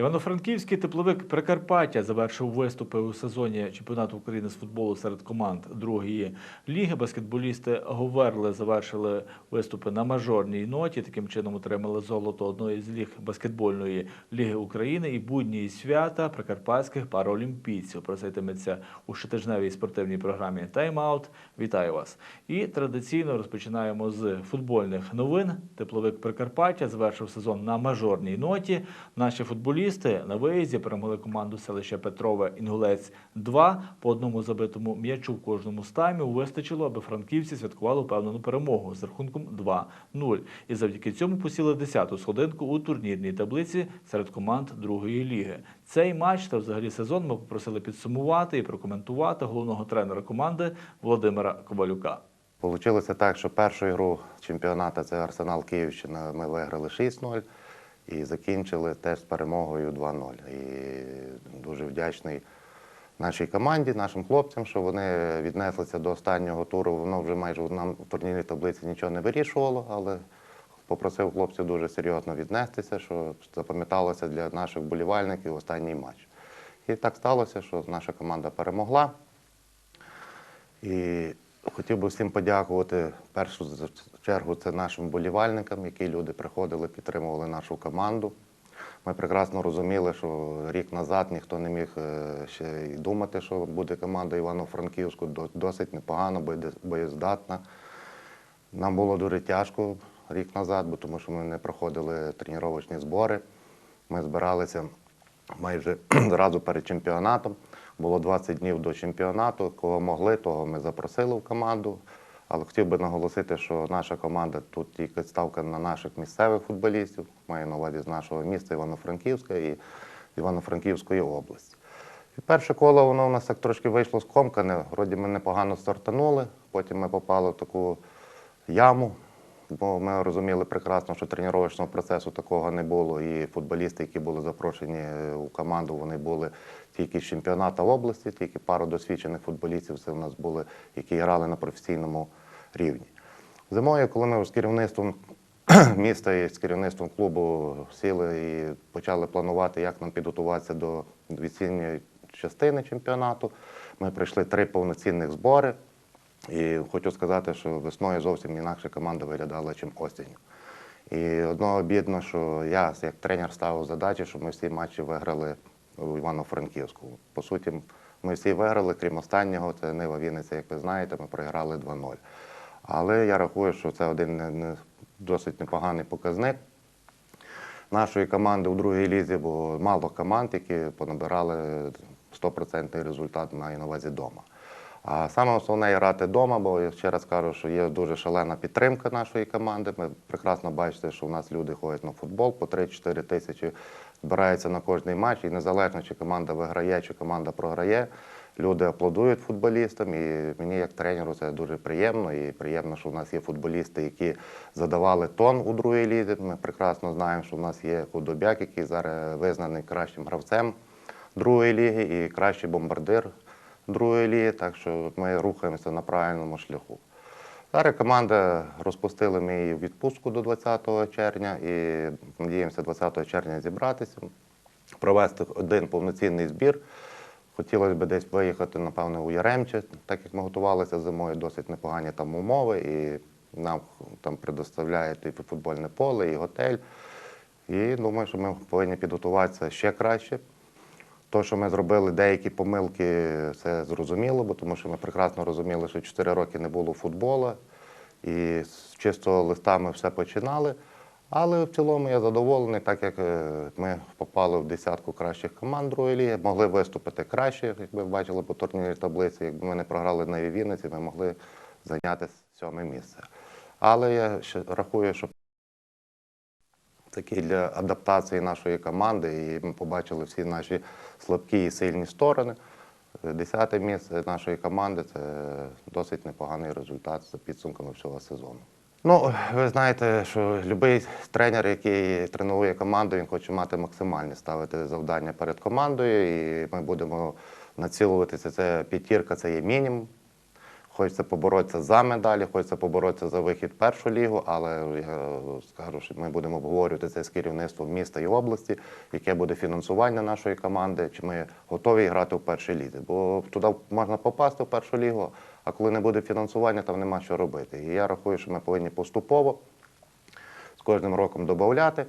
Івано-Франківський тепловик Прикарпаття завершив виступи у сезоні чемпіонату України з футболу серед команд другої ліги. Баскетболісти Говерли завершили виступи на мажорній ноті. Таким чином отримали золото одної з ліг баскетбольної ліги України і будні свята прикарпатських параолімпійців. Про це йтиметься у щотижневій спортивній програмі Тайм-аут. Вітаю вас! І традиційно розпочинаємо з футбольних новин. Тепловик Прикарпаття завершив сезон на мажорній ноті. Наші футболісти на виїзді перемогли команду селища Петрове Інгулець 2 по одному забитому м'ячу в кожному з вистачило, аби франківці святкували впевнену перемогу з рахунком 2-0. І завдяки цьому посіли 10-ту сходинку у турнірній таблиці серед команд другої ліги. Цей матч та взагалі сезон ми попросили підсумувати і прокоментувати головного тренера команди Володимира Ковалюка. Получилося так, що першу ігру чемпіонату це Арсенал Київщина. Ми виграли 6-0 і закінчили теж з перемогою 2-0. І дуже вдячний нашій команді, нашим хлопцям, що вони віднеслися до останнього туру. Воно вже майже нам в турнірній таблиці нічого не вирішувало, але попросив хлопців дуже серйозно віднестися, що запам'яталося для наших болівальників останній матч. І так сталося, що наша команда перемогла. І хотів би всім подякувати першу чергу це нашим болівальникам, які люди приходили, підтримували нашу команду. Ми прекрасно розуміли, що рік назад ніхто не міг е, ще й думати, що буде команда Івано-Франківську досить непогана, боєде- боєздатна. Нам було дуже тяжко рік назад, бо тому що ми не проходили тренувальні збори. Ми збиралися майже зразу перед чемпіонатом. Було 20 днів до чемпіонату. Кого могли, того ми запросили в команду. Але хотів би наголосити, що наша команда тут тільки ставка на наших місцевих футболістів, маю на увазі з нашого міста Івано-Франківська і Івано-Франківської області. І перше коло воно у нас так трошки вийшло скомкане. Вроді ми непогано стартанули, потім ми попали в таку яму, бо ми розуміли прекрасно, що тренувального процесу такого не було. І футболісти, які були запрошені е, у команду, вони були тільки з чемпіонату області, тільки пару досвідчених футболістів це у нас були, які грали на професійному рівні. Зимою, коли ми з керівництвом міста і з керівництвом клубу сіли і почали планувати, як нам підготуватися до весінньої частини чемпіонату, ми пройшли три повноцінних збори. І хочу сказати, що весною зовсім інакше команда виглядала, ніж осінню. І одного бідно, що я як тренер ставив задачі, щоб ми всі матчі виграли у Івано-Франківську. По суті, ми всі виграли, крім останнього, це Нива Вінниця, як ви знаєте, ми програли 2-0. Але я рахую, що це один досить непоганий показник нашої команди у другій лізі, бо мало команд, які понабирали 100% результат на увазі вдома. А саме основне грати вдома, бо я ще раз кажу, що є дуже шалена підтримка нашої команди. Ми прекрасно бачите, що у нас люди ходять на футбол по 3-4 тисячі, збираються на кожний матч, і незалежно, чи команда виграє, чи команда програє. Люди аплодують футболістам, і мені як тренеру це дуже приємно. І приємно, що в нас є футболісти, які задавали тон у другій лізі. Ми прекрасно знаємо, що в нас є Худобяк, який зараз визнаний кращим гравцем другої ліги і кращий бомбардир другої ліги. Так що ми рухаємося на правильному шляху. Зараз команда розпустили ми її відпустку до 20 червня і надіємося 20 червня зібратися, провести один повноцінний збір. Хотілося б десь виїхати, напевно, у Яремче, так як ми готувалися зимою, досить непогані там умови, і нам там предоставляють і футбольне поле, і готель. І думаю, що ми повинні підготуватися ще краще. То, що ми зробили деякі помилки, це зрозуміло, бо тому що ми прекрасно розуміли, що 4 роки не було футболу, і з чистого листа ми все починали. Але в цілому я задоволений, так як е, ми попали в десятку кращих команд другої ліги, могли виступити краще, як ви бачили по турнірній таблиці. Якби ми не програли на Вінниці, ми могли зайняти сьоме місце. Але я рахую, що такий для адаптації нашої команди, і ми побачили всі наші слабкі і сильні сторони. Десяте місце нашої команди це досить непоганий результат за підсумками всього сезону. Ну, ви знаєте, що будь-який тренер, який тренує команду, він хоче мати максимальне ставити завдання перед командою, і ми будемо націлуватися. Це п'ятірка, це є мінімум. Хочеться поборотися за медалі, хочеться поборотися за вихід в першу лігу, але я скажу, що ми будемо обговорювати це з керівництвом міста і області, яке буде фінансування нашої команди, чи ми готові грати в першій лізі. Бо туди можна попасти в першу лігу, а коли не буде фінансування, там нема що робити. І я рахую, що ми повинні поступово з кожним роком додати.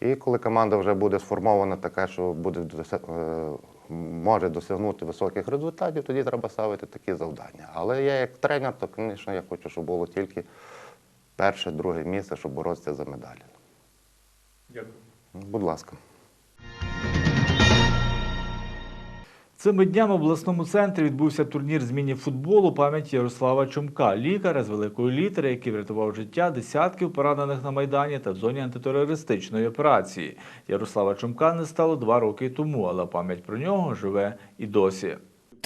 І коли команда вже буде сформована така, що буде е, може досягнути високих результатів, тоді треба ставити такі завдання. Але я як тренер, то, звісно, я хочу, щоб було тільки перше, друге місце, щоб боротися за медалі. Дякую. Будь ласка. Цими днями в обласному центрі відбувся турнір з міні-футболу пам'яті Ярослава Чумка, лікаря з великої літери, який врятував життя десятків поранених на Майдані та в зоні антитерористичної операції. Ярослава Чумка не стало два роки тому, але пам'ять про нього живе і досі.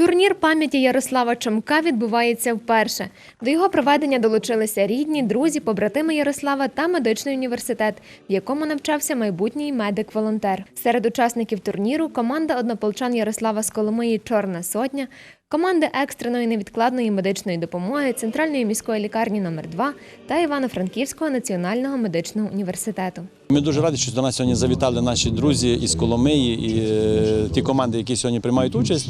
Турнір пам'яті Ярослава Чомка відбувається вперше. До його проведення долучилися рідні, друзі, побратими Ярослава та медичний університет, в якому навчався майбутній медик-волонтер. Серед учасників турніру команда однополчан Ярослава з Коломиї Чорна сотня, команди екстреної невідкладної медичної допомоги Центральної міської лікарні номер 2 та Івано-Франківського національного медичного університету. Ми дуже раді, що до нас сьогодні завітали наші друзі із Коломиї і е, ті команди, які сьогодні приймають участь.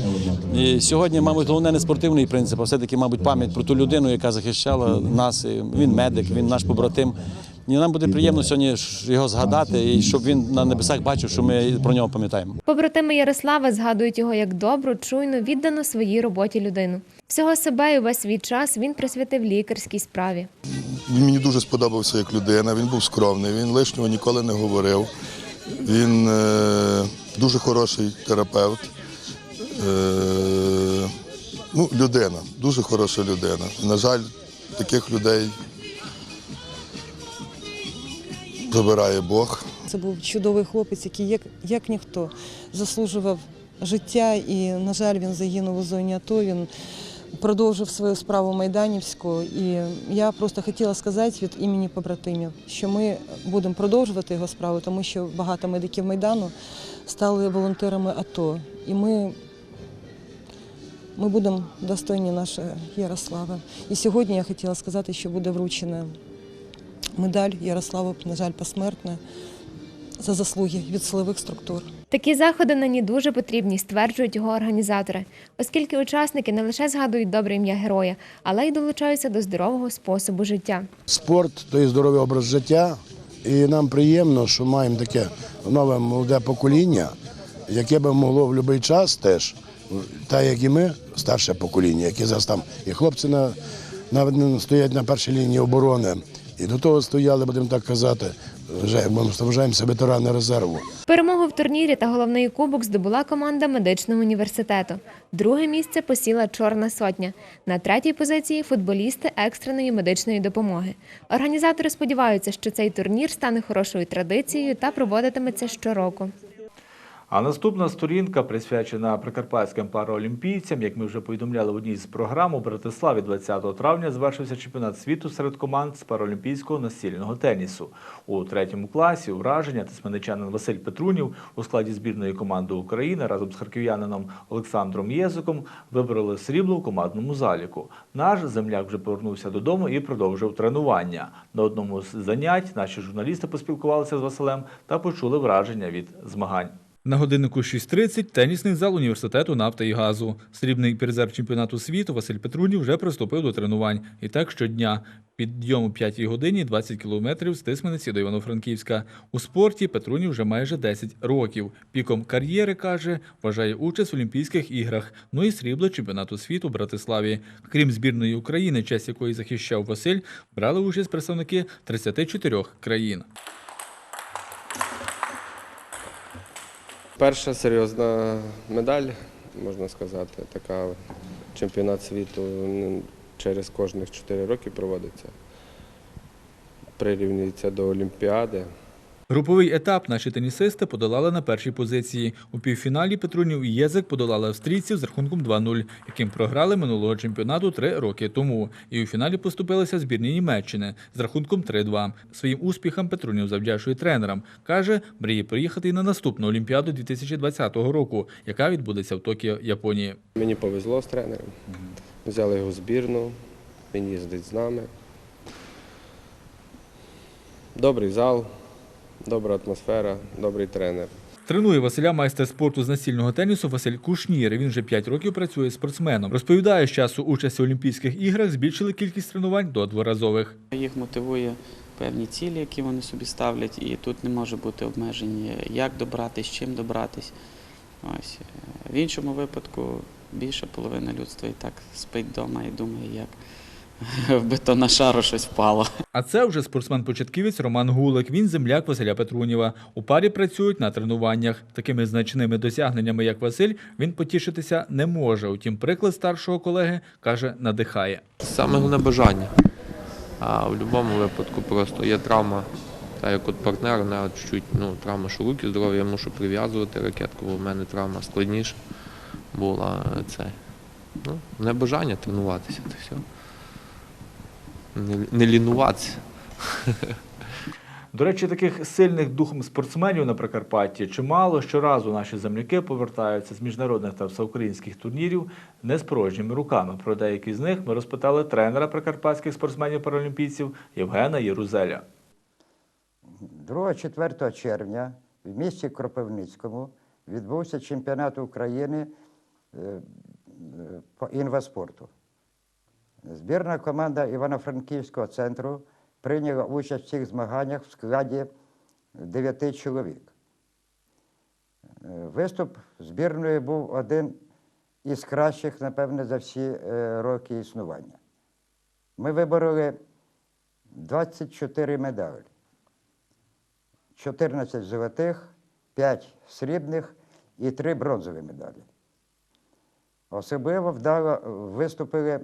І сьогодні, мабуть, головне не спортивний принцип, а все-таки, мабуть, пам'ять про ту людину, яка захищала нас. Він медик, він наш побратим. І нам буде приємно сьогодні його згадати, і щоб він на небесах бачив, що ми про нього пам'ятаємо. Побратими Ярослава згадують його як добру, чуйну, віддану своїй роботі людину. Всього себе і весь свій час він присвятив лікарській справі. Він мені дуже сподобався як людина, він був скромний, він лишнього ніколи не говорив. Він е, дуже хороший терапевт. Е, ну, людина, дуже хороша людина. На жаль, таких людей забирає Бог. Це був чудовий хлопець, який як, як ніхто заслужував життя. І, на жаль, він загинув у зоні АТО. Він продовжив свою справу майданівську. І я просто хотіла сказати від імені побратимів, що ми будемо продовжувати його справу, тому що багато медиків Майдану стали волонтерами АТО. І ми, ми будемо достойні нашого Ярослава. І сьогодні я хотіла сказати, що буде вручена медаль Ярославу, на жаль, посмертна за заслуги від силових структур. Такі заходи нині дуже потрібні, стверджують його організатори, оскільки учасники не лише згадують добре ім'я героя, але й долучаються до здорового способу життя. Спорт то є здоровий образ життя, і нам приємно, що маємо таке нове молоде покоління, яке би могло в будь-який час теж, так як і ми, старше покоління, які зараз там і хлопці на, на, стоять на першій лінії оборони, і до того стояли, будемо так казати, вважаємося ветерани резерву. Перемогу в турнірі та головний кубок здобула команда медичного університету. Друге місце посіла Чорна сотня. На третій позиції футболісти екстреної медичної допомоги. Організатори сподіваються, що цей турнір стане хорошою традицією та проводитиметься щороку. А наступна сторінка присвячена прикарпатським параолімпійцям. Як ми вже повідомляли в одній з програм, у Братиславі 20 травня завершився чемпіонат світу серед команд з паралімпійського настільного тенісу. У третьому класі ураження тисменичанин Василь Петрунів у складі збірної команди України разом з харків'янином Олександром Єзиком вибороли срібло у командному заліку. Наш земляк вже повернувся додому і продовжив тренування. На одному з занять наші журналісти поспілкувалися з Василем та почули враження від змагань. На годиннику 6.30 тенісний зал університету нафти і газу. Срібний призер чемпіонату світу Василь Петрунів вже приступив до тренувань. І так щодня. Підйом о 5 годині 20 кілометрів з Тисмениці до Івано-Франківська. У спорті Петрунів вже майже 10 років. Піком кар'єри, каже, вважає участь в Олімпійських іграх, ну і срібло чемпіонату світу в Братиславі. Крім збірної України, честь якої захищав Василь, брали участь представники 34 країн. Перша серйозна медаль, можна сказати, така чемпіонат світу через кожних 4 роки проводиться. Прирівнюється до Олімпіади. Груповий етап наші тенісисти подолали на першій позиції. У півфіналі Петрунів і Єзик подолали австрійців з рахунком 2-0, яким програли минулого чемпіонату три роки тому. І у фіналі поступилися збірні Німеччини з рахунком 3-2. Своїм успіхам Петрунів завдячує тренерам. Каже, мріє приїхати і на наступну Олімпіаду 2020 року, яка відбудеться в Токіо, Японії. Мені повезло з тренером. Взяли його збірну, він їздить з нами. Добрий зал, добра атмосфера, добрий тренер. Тренує Василя майстер спорту з настільного тенісу Василь Кушнір. Він вже 5 років працює спортсменом. Розповідає, з часу участі в Олімпійських іграх збільшили кількість тренувань до дворазових. Їх мотивує певні цілі, які вони собі ставлять, і тут не може бути обмежень, як добратись, чим добратись. Ось. В іншому випадку більша половина людства і так спить вдома і думає, як в бетон на шару щось впало. А це вже спортсмен-початківець Роман Гулик. Він земляк Василя Петруніва. У парі працюють на тренуваннях. Такими значними досягненнями, як Василь, він потішитися не може. Утім, приклад старшого колеги каже, надихає. Саме головне бажання. А в будь-якому випадку просто є травма, та як от партнер, не чуть-чуть ну, травма, що руки здорові, я мушу прив'язувати ракетку, бо в мене травма складніша була це. Ну, не бажання тренуватися, то все. Не, не лінуватися. До речі, таких сильних духом спортсменів на Прикарпатті чимало. Щоразу наші земляки повертаються з міжнародних та всеукраїнських турнірів не з порожніми руками. Про деякі з них ми розпитали тренера прикарпатських спортсменів-паралімпійців Євгена Єрузеля. 2-4 червня в місті Кропивницькому відбувся чемпіонат України е, е, по інваспорту. Збірна команда Івано-Франківського центру прийняла участь в цих змаганнях в складі 9 чоловік. Е, Виступ збірної був один із кращих, напевне, за всі е, роки існування. Ми вибороли 24 медалі. 14 золотих, 5 срібних і 3 бронзові медалі. Особливо вдало виступили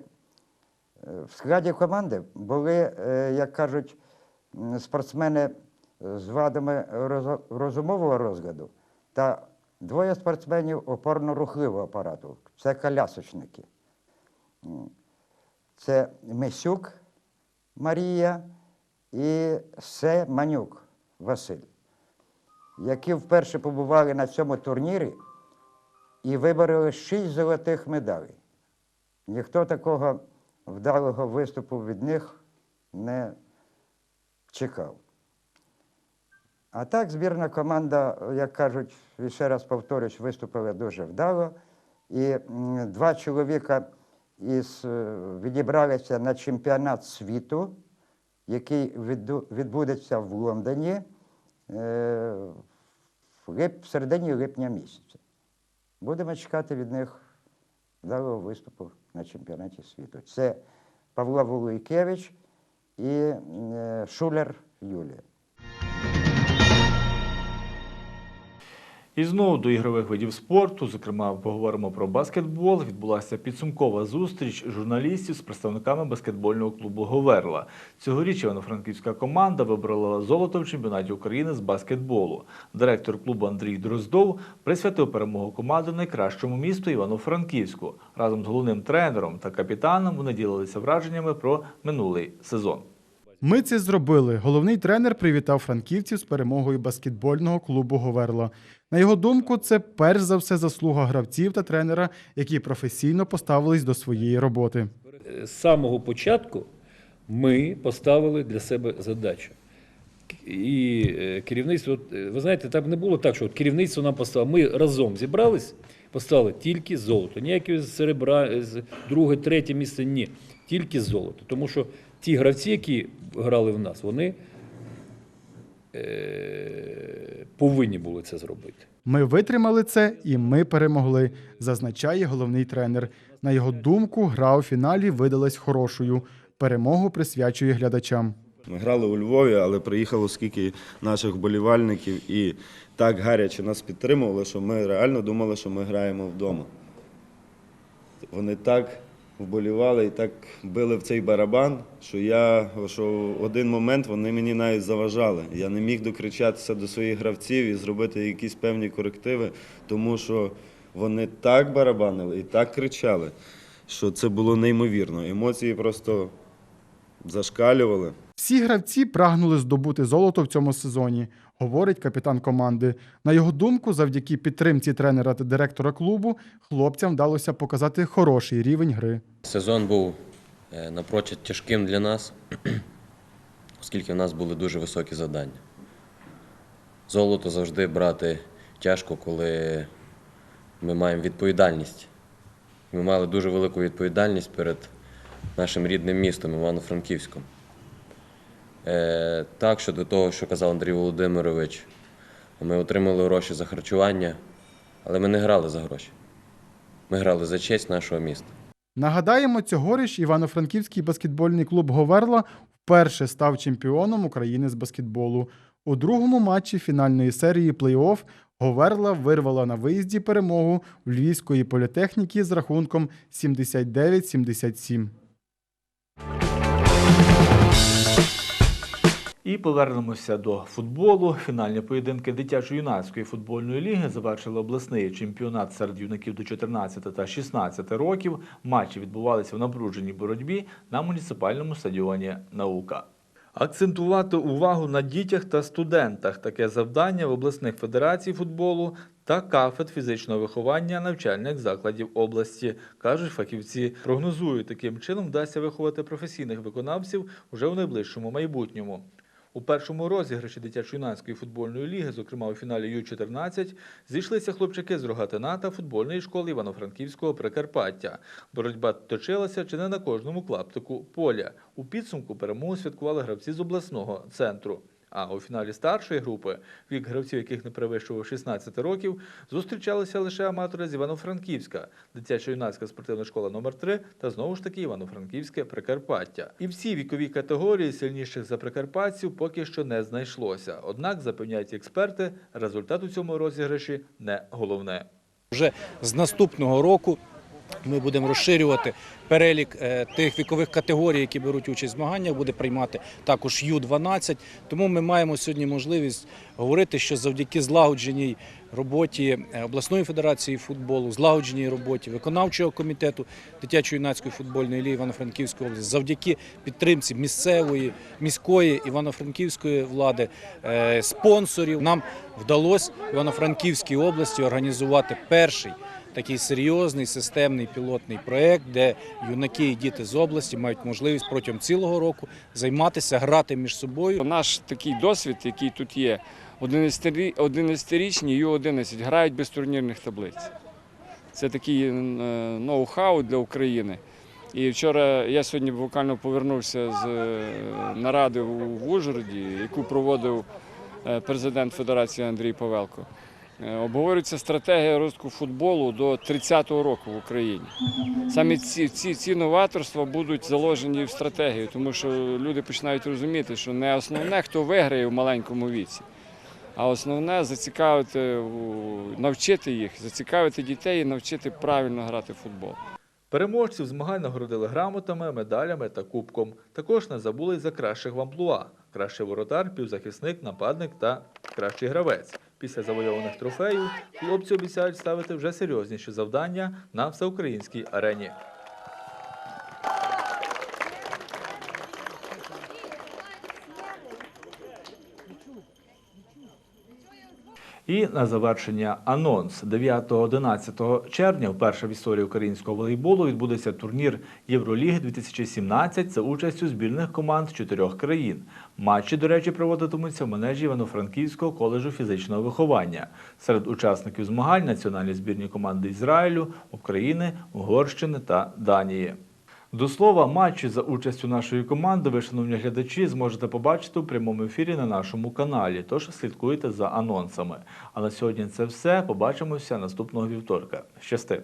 в складі команди були, е, як кажуть, спортсмени з вадами розумового розгляду та двоє спортсменів опорно-рухливого апарату. Це колясочники. Це Мисюк Марія і Се Манюк Василь, які вперше побували на цьому турнірі і вибороли шість золотих медалей. Ніхто такого вдалого виступу від них не чекав. А так, збірна команда, як кажуть, і ще раз повторюсь, виступила дуже вдало. І два чоловіка із, е, відібралися на чемпіонат світу, який відбудеться в Лондоні е, в, середині липня місяця. Будемо чекати від них вдалого виступу на чемпіонаті світу. Це Павло Вуликевич і е, Шулер Юлія. І знову до ігрових видів спорту, зокрема, поговоримо про баскетбол. Відбулася підсумкова зустріч журналістів з представниками баскетбольного клубу Говерла. Цьогоріч івано-франківська команда вибрала золото в чемпіонаті України з баскетболу. Директор клубу Андрій Дроздов присвятив перемогу команди найкращому місту Івано-Франківську. Разом з головним тренером та капітаном вони ділилися враженнями про минулий сезон. Ми це зробили. Головний тренер привітав франківців з перемогою баскетбольного клубу Говерла. На його думку, це перш за все заслуга гравців та тренера, які професійно поставились до своєї роботи. з самого початку ми поставили для себе задачу. І е, керівництво, е, ви знаєте, так не було так, що керівництво нам поставило. Ми разом зібрались, поставили тільки золото. Ніяке серебра, друге, третє місце ні. Тільки золото. Тому що ті гравці, які грали в нас, вони е, повинні були це зробити. Ми витримали це і ми перемогли, зазначає головний тренер. На його думку, гра у фіналі видалась хорошою. Перемогу присвячує глядачам. Ми грали у Львові, але приїхало скільки наших вболівальників і так гаряче нас підтримували, що ми реально думали, що ми граємо вдома. Вони так вболівали і так били в цей барабан, що я що в один момент вони мені навіть заважали. Я не міг докричатися до своїх гравців і зробити якісь певні корективи, тому що вони так барабанили і так кричали, що це було неймовірно. Емоції просто зашкалювали. Всі гравці прагнули здобути золото в цьому сезоні, говорить капітан команди. На його думку, завдяки підтримці тренера та директора клубу, хлопцям вдалося показати хороший рівень гри. Сезон був е, напрочуд тяжким для нас, оскільки в нас були дуже високі завдання. Золото завжди брати тяжко, коли ми маємо відповідальність. Ми мали дуже велику відповідальність перед нашим рідним містом Івано-Франківськом. Е, Так, щодо того, що казав Андрій Володимирович, ми отримали гроші за харчування, але ми не грали за гроші. Ми грали за честь нашого міста. Нагадаємо, цьогоріч Івано-Франківський баскетбольний клуб Говерла вперше став чемпіоном України з баскетболу. У другому матчі фінальної серії плей-офф Говерла вирвала на виїзді перемогу у Львівської політехніки з рахунком 79-77. І повернемося до футболу. Фінальні поєдинки дитячо-юнацької футбольної ліги завершили обласний чемпіонат серед юнаків до 14 та 16 років. Матчі відбувалися в напруженій боротьбі на муніципальному стадіоні Наука. Акцентувати увагу на дітях та студентах таке завдання в обласних федерацій футболу та кафедр фізичного виховання навчальних закладів області, кажуть фахівці. Прогнозують, таким чином вдасться виховати професійних виконавців уже у найближчому майбутньому. У першому розіграші дитячо-юнацької футбольної ліги, зокрема у фіналі Ю-14, зійшлися хлопчики з Рогатина та футбольної школи Івано-Франківського Прикарпаття. Боротьба точилася чи не на кожному клаптику поля. У підсумку перемогу святкували гравці з обласного центру. А у фіналі старшої групи, вік гравців, яких не перевищував 16 років, зустрічалися лише аматори з Івано-Франківська, дитячо-юнацька спортивна школа номер 3 та знову ж таки Івано-Франківське Прикарпаття. І всі вікові категорії сильніших за прикарпатців поки що не знайшлося. Однак, запевняють експерти, результат у цьому розіграші не головне. Вже з наступного року ми будемо розширювати перелік е, тих вікових категорій, які беруть участь в змаганнях, буде приймати також Ю-12. Тому ми маємо сьогодні можливість говорити, що завдяки злагодженій роботі е, обласної федерації футболу, злагодженій роботі виконавчого комітету дитячо-юнацької футбольної ліги Івано-Франківської області, завдяки підтримці місцевої, міської івано-франківської влади, е, спонсорів, нам вдалося в Івано-Франківській області організувати перший такий серйозний системний пілотний проєкт, де юнаки і діти з області мають можливість протягом цілого року займатися, грати між собою. Наш такий досвід, який тут є, 11-рі- 11-річні Ю-11 грають без турнірних таблиць. Це такий е, ноу-хау для України. І вчора я сьогодні буквально повернувся з е, наради в Ужгороді, яку проводив е, президент Федерації Андрій Павелко. Е, Обговорюється стратегія розвитку футболу до 30-го року в Україні. Саме ці, ці, ці новаторства будуть заложені в стратегію, тому що люди починають розуміти, що не основне, хто виграє в маленькому віці, а основне зацікавити, навчити їх, зацікавити дітей і навчити правильно грати в футбол. Переможців змагань нагородили грамотами, медалями та кубком. Також не забули й за кращих в амплуа. Кращий воротар, півзахисник, нападник та кращий гравець. Після завойованих трофеїв хлопці обіцяють ставити вже серйозніші завдання на всеукраїнській арені. І на завершення анонс 9-11 червня, вперше в історії українського волейболу, відбудеться турнір Євроліги 2017 за участю збірних команд чотирьох країн. Матчі, до речі, проводитимуться в манежі Івано-Франківського коледжу фізичного виховання. Серед учасників змагань національні збірні команди Ізраїлю, України, Угорщини та Данії. До слова, матчі за участю нашої команди ви, шановні глядачі, зможете побачити у прямому ефірі на нашому каналі. Тож слідкуйте за анонсами. А на сьогодні це все. Побачимося наступного вівторка. Щасти!